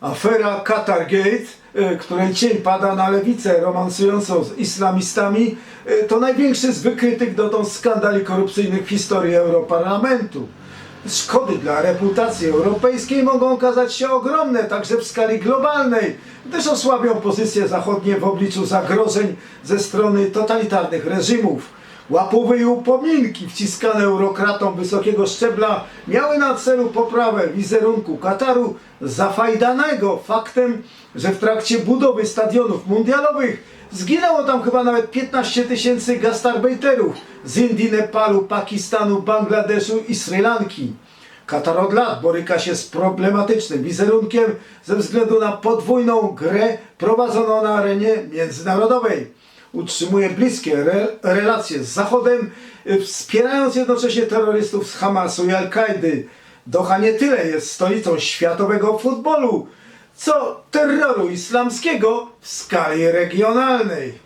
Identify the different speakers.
Speaker 1: Afera Qatargate, e, której cień pada na lewicę romansującą z islamistami, e, to największy z wykrytych dotąd skandali korupcyjnych w historii Europarlamentu. Szkody dla reputacji europejskiej mogą okazać się ogromne, także w skali globalnej, gdyż osłabią pozycje zachodnie w obliczu zagrożeń ze strony totalitarnych reżimów. Łapowy i upominki wciskane eurokratom wysokiego szczebla miały na celu poprawę wizerunku Kataru zafajdanego faktem, że w trakcie budowy stadionów mundialowych zginęło tam chyba nawet 15 tysięcy gastarbejterów z Indii, Nepalu, Pakistanu, Bangladeszu i Sri Lanki. Katar od lat boryka się z problematycznym wizerunkiem ze względu na podwójną grę prowadzoną na arenie międzynarodowej utrzymuje bliskie re, relacje z Zachodem, y, wspierając jednocześnie terrorystów z Hamasu i Al-Kaidy. Doha nie tyle jest stolicą światowego futbolu, co terroru islamskiego w skali regionalnej.